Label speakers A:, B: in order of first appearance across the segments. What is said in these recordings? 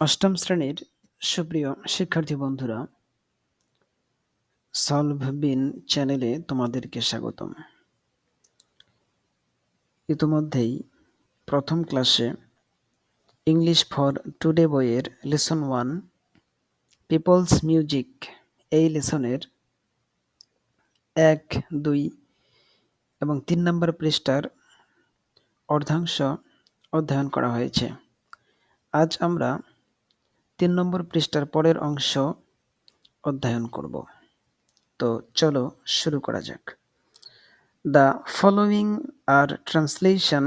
A: অষ্টম শ্রেণির সুপ্রিয় শিক্ষার্থী বন্ধুরা, সলভ বিন চ্যানেলে তোমাদেরকে স্বাগতম। ইতোমধ্যেই প্রথম ক্লাসে ইংলিশ ফর টুডে বইয়ের লেসন ওয়ান, পিপলস মিউজিক এই লেসনের এক, দুই এবং তিন নম্বর পৃষ্ঠার অর্ধাংশ অধ্যয়ন করা হয়েছে। আজ আমরা তিন নম্বর পৃষ্ঠার পরের অংশ অধ্যয়ন করব তো চলো শুরু করা যাক the following R translation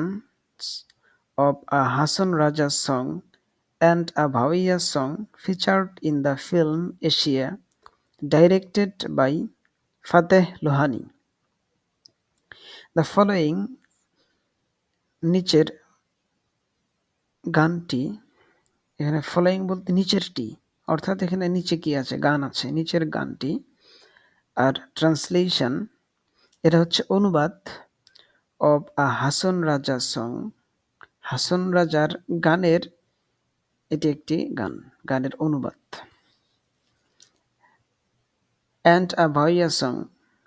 A: of a Hassan Raja song and a Bhawiya song featured in the film Asia, directed by Fateh Lohani. The following নিচের গানটি এখানে ফলোয়িং বলতে নিচেরটি, অর্থাৎ এখানে নিচে কি আছে? গান আছে, নিচের গানটি। আর ট্রান্সলেশন এটা হচ্ছে অনুবাদ of a Hasan Raja song Hason রাজার গানের এটি একটি গান, গানের অনুবাদ। অ্যান্ড আ ভাইয়া সং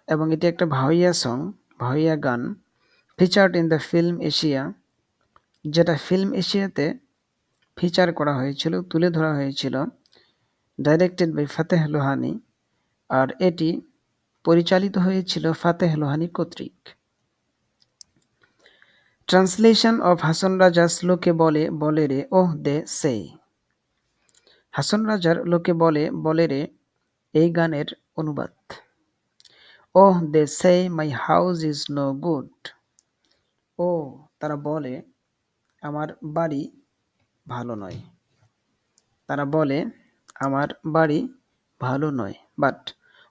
A: এবং এটি একটা ভাইয়া সং ভাইয়া গান featured in the film Asia যেটা ফিল্ম এশিয়াতে ফিচার করা হয়েছিল, তুলে ধরা হয়েছিল ডাইরেক্টেড বাই ফাতেহ লোহানি আর এটি পরিচালিত হয়েছিল ফাতেহ লোহানি কর্তৃক। ট্রান্সলেশন অফ হাসন রাজাস লোকে বলে বলে রে, ওহ দে সে হাসন রাজার লোকে বলে বলে রে, এই গানের অনুবাদ। ওহ they say my house is no good. ও, তারা বলে, আমার বাড়ি ভালো নয়। তারা বলে, আমার বাড়ি ভালো নয় but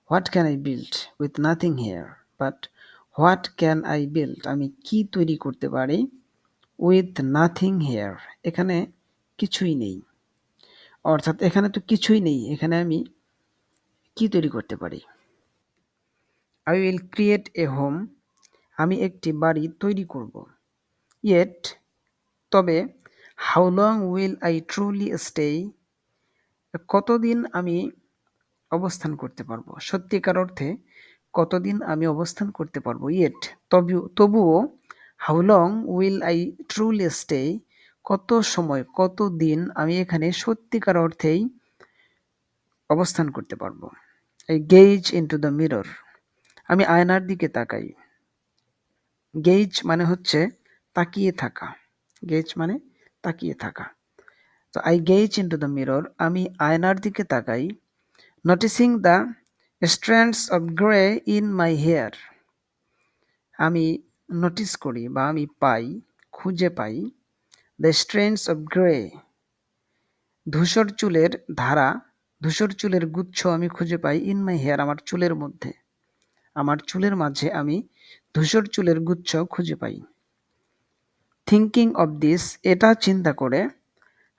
A: what can I build with nothing here but what can I build আমি কি তৈরি করতে পারি উইথ নাথিং হেয়ার এখানে কিছুই নেই। অর্থাৎ এখানে তো কিছুই নেই, এখানে আমি কি তৈরি করতে পারি? I will create a home আমি একটি বাড়ি তৈরি করব। ইয়েট তবে how long will I truly stay কতদিন আমি অবস্থান করতে পারব? সত্যিকার অর্থে, কতদিন আমি অবস্থান করতে পারব? ইয়েট তবে, তবুও how long will I truly stay কত সময়, কত দিন আমি এখানে সত্যিকার অর্থেই অবস্থান করতে পারব? এই গেইজ ইন্টু দ্য মিরর আমি আয়নার দিকে তাকাই। গেইজ মানে হচ্ছে তাকিয়ে থাকা। গেজ মানে তাকিয়ে থাকা। তো I gaze into the mirror আমি আয়নার দিকে তাকাই noticing the strands of grey in my hair আমি নোটিস করি বা আমি পাই, খুঁজে পাই দ্য স্ট্রেন্ডস অফ গ্রে ধূসর চুলের ধারা, ধূসর চুলের গুচ্ছ আমি খুঁজে পাই ইন মাই হেয়ার আমার চুলের মধ্যে। আমার চুলের মাঝে আমি ধূসর চুলের গুচ্ছ খুঁজে পাই। থিঙ্কিং অব দিস এটা চিন্তা করে,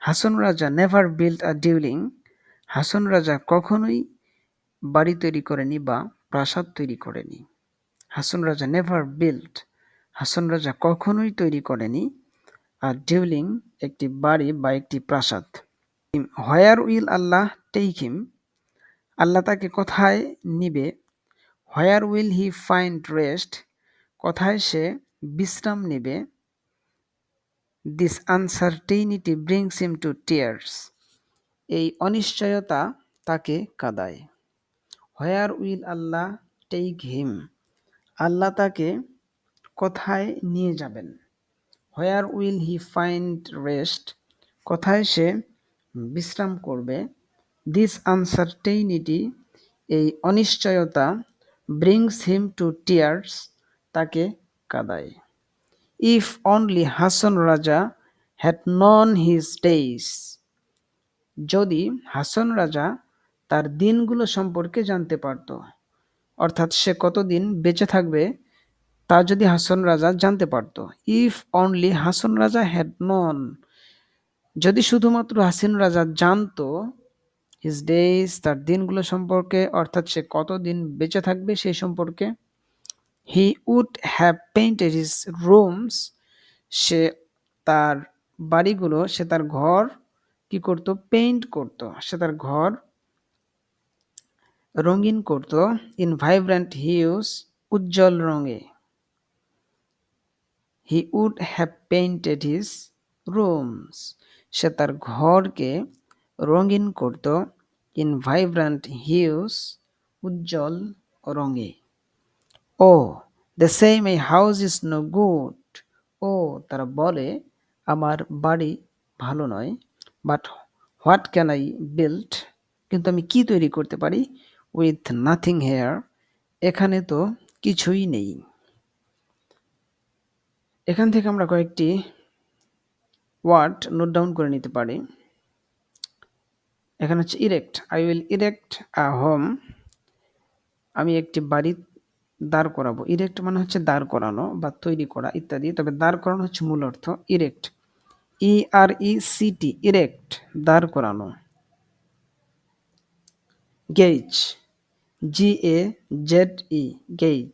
A: Hasan Raja never build a dwelling Hasan Raja কখনোই বাড়ি তৈরি করেনি বা প্রাসাদ তৈরি করেনি। হাসন রাজা নেভার বিল্ড হাসন রাজা কখনোই তৈরি করেনি আর ডিউলিং একটি বাড়ি বা একটি প্রাসাদ। Where will Allah take him আল্লাহ তাকে কোথায় নিবে? Where will he find rest কোথায় সে বিশ্রাম নেবে? This uncertainty brings him to tears এই অনিশ্চয়তা তাকে কাদায়। Where will Allah take him আল্লাহ তাকে কোথায় নিয়ে যাবেন? Where will he find rest কোথায় সে বিশ্রাম করবে? দিস আনসার্টেইনিটি এই অনিশ্চয়তা ব্রিংস হিম টু টিয়ার্স তাকে কাদায়। If only Hason Raja had known his days যদি হাসন রাজা তার দিনগুলো সম্পর্কে জানতে পারত, অর্থাৎ সে কতদিন বেঁচে থাকবে তা যদি হাসন রাজা জানতে পারত। If only Hason Raja had known যদি শুধুমাত্র হাসিন রাজা জানতো হিজ ডেইজ তার দিনগুলো সম্পর্কে, অর্থাৎ সে কতদিন বেঁচে থাকবে সেই সম্পর্কে। He would have painted his rooms সে তার বাড়িগুলো, সে তার ঘর কি করতো? পেইন্ট করতো। সে তার ঘর রঙিন করতো। ইন ভাইব্রেন্ট হিউজ উজ্জ্বল রঙে। He would have painted his rooms সে তার ঘরকে রঙিন করত। ইন ভাইব্রেন্ট হিউজ উজ্জ্বল রঙে। ও দ্য সেম এই হাউস ইজ নো গুড ও তারা বলে, আমার বাড়ি ভালো নয় but what can I build কিন্তু আমি কি তৈরি করতে পারি? উইথ নাথিং হেয়ার এখানে তো কিছুই নেই. এখান থেকে আমরা কয়েকটি ওয়ার্ড নোট ডাউন করে নিতে পারি। এখানে হচ্ছে erect I will erect a home আমি একটি বাড়ি দাঁড় করাবো। ইরেক্ট মানে হচ্ছে দাঁড় করানো বা তৈরি করা ইত্যাদি। তবে দাঁড় করানো হচ্ছে মূল অর্থ erect E R E C T erect দাঁড় করানো। Gaze G A Z E gaze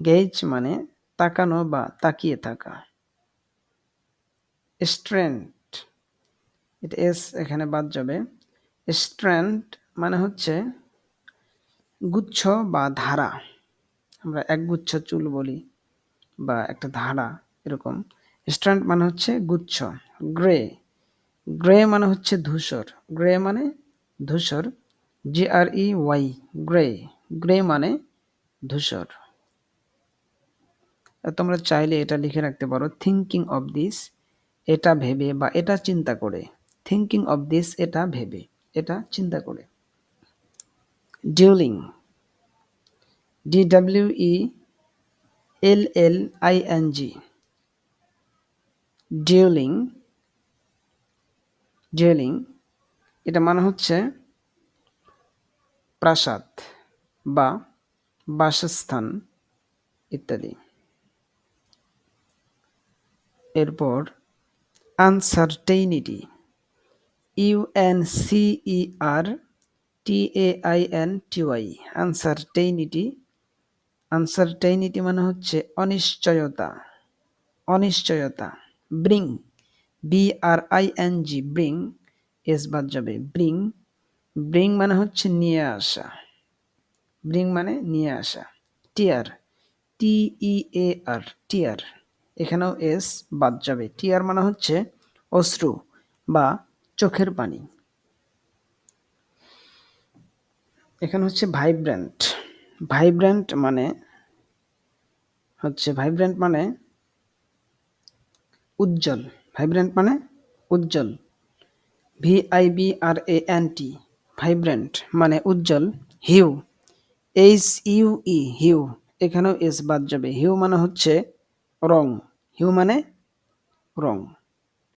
A: gaze মানে তাকানো বা তাকিয়ে থাকা। স্ট্রেন্ট এটা এস এখানে বাদ যাবে। স্ট্র্যান্ড মানে হচ্ছে গুচ্ছ বা ধারা। আমরা একগুচ্ছ চুল বলি বা একটা ধারা এরকম। স্ট্র্যান্ড মানে হচ্ছে গুচ্ছ, গ্রে। গ্রে মানে হচ্ছে ধূসর। গ্রে মানে ধূসর G R E Y grey. Grey মানে ধূসর। তোমরা চাইলে এটা লিখে রাখতে পারো থিঙ্কিং অফ দিস এটা ভেবে বা এটা চিন্তা করে। থিঙ্কিং অফ দিস এটা ভেবে, এটা চিন্তা করে। Dwelling D W E L L I N G dwelling dwelling এটা মানে হচ্ছে প্রাসাদ বা বাসস্থান ইত্যাদি। এরপর uncertainty U N C R T A I N T Y uncertainty uncertainty মানে হচ্ছে অনিশ্চয়তা। অনিশ্চয়তা। Bring B R I N G bring S বাদ যাবে ব্রিং ব্রিং মানে হচ্ছে নিয়ে আসা। ব্রিং মানে নিয়ে আসা। টিয়ার টি ই এ আর টিয়ার এখানেও এস বাদ যাবে। টিয়ার মানে হচ্ছে অশ্রু বা চোখের পানি। এখানে হচ্ছে ভাইব্র্যান্ট ভাইব্র্যান্ট মানে হচ্ছে ভাইব্র্যান্ট মানে উজ্জ্বল। ভাইব্র্যান্ট মানে উজ্জ্বল। V I B R A N T vibrant মানে উজ্জ্বল। Hue H U E hue. এখানেও এস বাদ যাবে। হিউ মানে হচ্ছে রং। হিউ মানে রং।